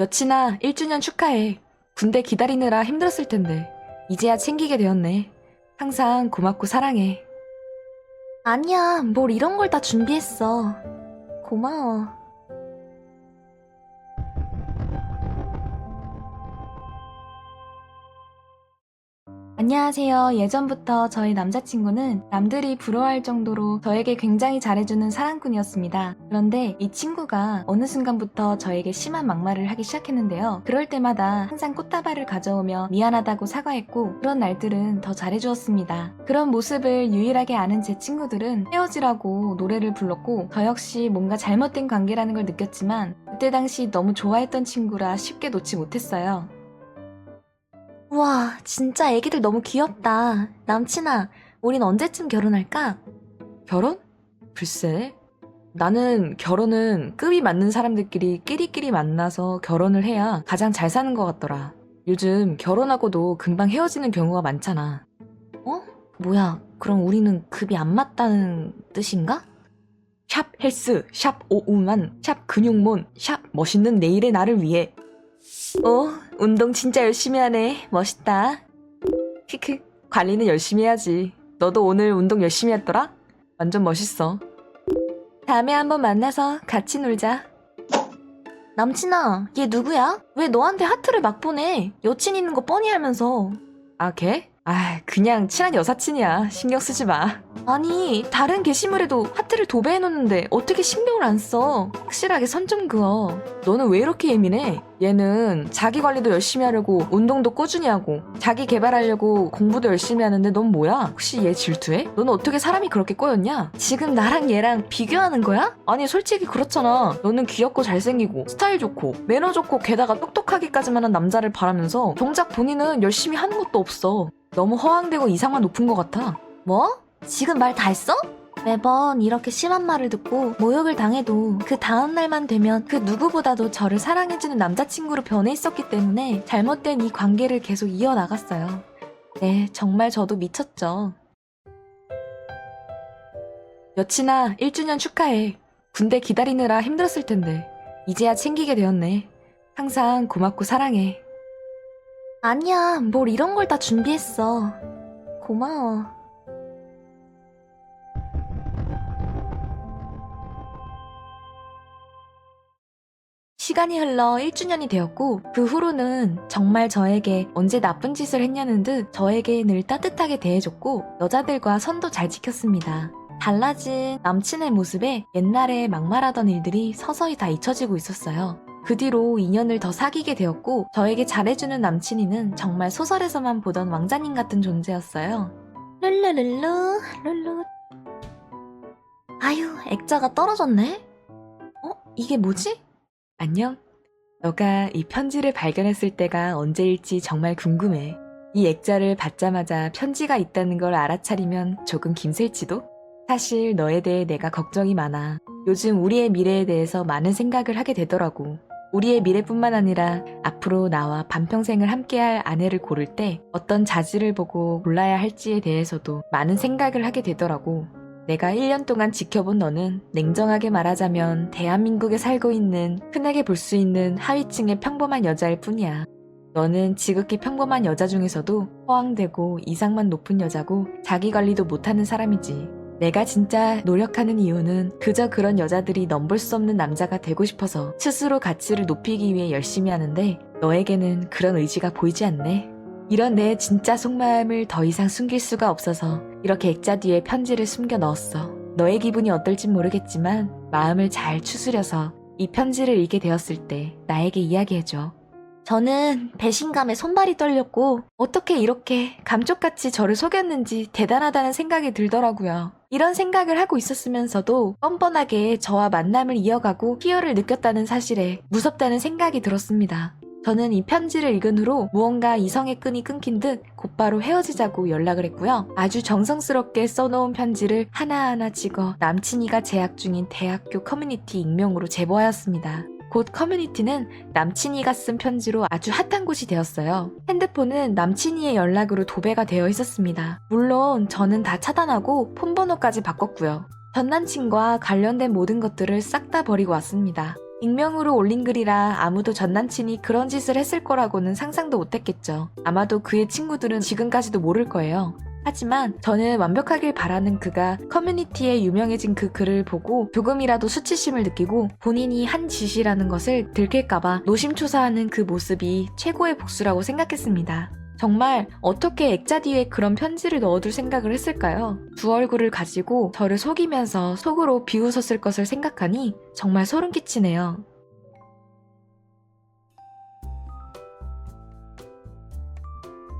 여친아, 1주년 축하해. 군대 기다리느라 힘들었을 텐데. 이제야 챙기게 되었네. 항상 고맙고 사랑해. 아니야, 뭘 이런 걸 다 준비했어. 고마워. 안녕하세요. 예전부터 저희 남자친구는 남들이 부러워할 정도로 저에게 굉장히 잘해주는 사랑꾼이었습니다. 그런데 이 친구가 어느 순간부터 저에게 심한 막말을 하기 시작했는데요. 그럴 때마다 항상 꽃다발을 가져오며 미안하다고 사과했고 그런 날들은 더 잘해주었습니다. 그런 모습을 유일하게 아는 제 친구들은 헤어지라고 노래를 불렀고 저 역시 뭔가 잘못된 관계라는 걸 느꼈지만 그때 당시 너무 좋아했던 친구라 쉽게 놓지 못했어요. 와, 진짜 애기들 너무 귀엽다. 남친아, 우린 언제쯤 결혼할까? 결혼? 글쎄. 나는 결혼은 급이 맞는 사람들끼리 끼리끼리 만나서 결혼을 해야 가장 잘 사는 것 같더라. 요즘 결혼하고도 금방 헤어지는 경우가 많잖아. 어? 뭐야, 그럼 우리는 급이 안 맞다는 뜻인가? 샵 헬스, 샵 오우만, 샵 근육몬, 샵 멋있는 내일의 나를 위해. 어, 운동 진짜 열심히 하네. 멋있다. 크크, 관리는 열심히 해야지. 너도 오늘 운동 열심히 했더라? 완전 멋있어. 다음에 한번 만나서 같이 놀자. 남친아, 얘 누구야? 왜 너한테 하트를 막 보내? 여친 있는 거 뻔히 알면서. 아, 걔? 아, 그냥 친한 여사친이야. 신경 쓰지 마. 아니, 다른 게시물에도 하트를 도배해놓는데 어떻게 신경을 안 써? 확실하게 선 좀 그어. 너는 왜 이렇게 예민해? 얘는 자기 관리도 열심히 하려고 운동도 꾸준히 하고 자기 개발하려고 공부도 열심히 하는데 넌 뭐야? 혹시 얘 질투해? 너는 어떻게 사람이 그렇게 꼬였냐? 지금 나랑 얘랑 비교하는 거야? 아니 솔직히 그렇잖아. 너는 귀엽고 잘생기고 스타일 좋고 매너 좋고 게다가 똑똑하기까지만 한 남자를 바라면서 정작 본인은 열심히 하는 것도 없어. 너무 허황되고 이상만 높은 것 같아. 뭐? 지금 말 다 했어? 매번 이렇게 심한 말을 듣고 모욕을 당해도 그 다음 날만 되면 그 누구보다도 저를 사랑해주는 남자친구로 변해 있었기 때문에 잘못된 이 관계를 계속 이어나갔어요. 네, 정말 저도 미쳤죠. 여친아 1주년 축하해. 군대 기다리느라 힘들었을 텐데 이제야 챙기게 되었네. 항상 고맙고 사랑해. 아니야, 뭘 이런 걸 다 준비했어. 고마워. 시간이 흘러 1주년이 되었고 그 후로는 정말 저에게 언제 나쁜 짓을 했냐는 듯 저에게 늘 따뜻하게 대해줬고 여자들과 선도 잘 지켰습니다. 달라진 남친의 모습에 옛날에 막말하던 일들이 서서히 다 잊혀지고 있었어요. 그 뒤로 인연을 더 사귀게 되었고 저에게 잘해주는 남친이는 정말 소설에서만 보던 왕자님 같은 존재였어요. 룰루룰루 룰루 아유 액자가 떨어졌네? 어? 이게 뭐지? 안녕? 너가 이 편지를 발견했을 때가 언제일지 정말 궁금해. 이 액자를 받자마자 편지가 있다는 걸 알아차리면 조금 김셀지도? 사실 너에 대해 내가 걱정이 많아. 요즘 우리의 미래에 대해서 많은 생각을 하게 되더라고. 우리의 미래뿐만 아니라 앞으로 나와 반평생을 함께할 아내를 고를 때 어떤 자질을 보고 골라야 할지에 대해서도 많은 생각을 하게 되더라고. 내가 1년 동안 지켜본 너는 냉정하게 말하자면 대한민국에 살고 있는 흔하게 볼 수 있는 하위층의 평범한 여자일 뿐이야. 너는 지극히 평범한 여자 중에서도 허황되고 이상만 높은 여자고 자기 관리도 못하는 사람이지. 내가 진짜 노력하는 이유는 그저 그런 여자들이 넘볼 수 없는 남자가 되고 싶어서 스스로 가치를 높이기 위해 열심히 하는데 너에게는 그런 의지가 보이지 않네. 이런 내 진짜 속마음을 더 이상 숨길 수가 없어서 이렇게 액자 뒤에 편지를 숨겨 넣었어. 너의 기분이 어떨진 모르겠지만 마음을 잘 추스려서 이 편지를 읽게 되었을 때 나에게 이야기해줘. 저는 배신감에 손발이 떨렸고 어떻게 이렇게 감쪽같이 저를 속였는지 대단하다는 생각이 들더라고요. 이런 생각을 하고 있었으면서도 뻔뻔하게 저와 만남을 이어가고 희열을 느꼈다는 사실에 무섭다는 생각이 들었습니다. 저는 이 편지를 읽은 후로 무언가 이성의 끈이 끊긴 듯 곧바로 헤어지자고 연락을 했고요. 아주 정성스럽게 써놓은 편지를 하나하나 찍어 남친이가 재학 중인 대학교 커뮤니티 익명으로 제보하였습니다. 곧 커뮤니티는 남친이가 쓴 편지로 아주 핫한 곳이 되었어요. 핸드폰은 남친이의 연락으로 도배가 되어 있었습니다. 물론 저는 다 차단하고 폰번호까지 바꿨고요. 전 남친과 관련된 모든 것들을 싹 다 버리고 왔습니다. 익명으로 올린 글이라 아무도 전 남친이 그런 짓을 했을 거라고는 상상도 못했겠죠. 아마도 그의 친구들은 지금까지도 모를 거예요. 하지만 저는 완벽하길 바라는 그가 커뮤니티에 유명해진 그 글을 보고 조금이라도 수치심을 느끼고 본인이 한 짓이라는 것을 들킬까봐 노심초사하는 그 모습이 최고의 복수라고 생각했습니다. 정말 어떻게 액자 뒤에 그런 편지를 넣어둘 생각을 했을까요? 두 얼굴을 가지고 저를 속이면서 속으로 비웃었을 것을 생각하니 정말 소름 끼치네요.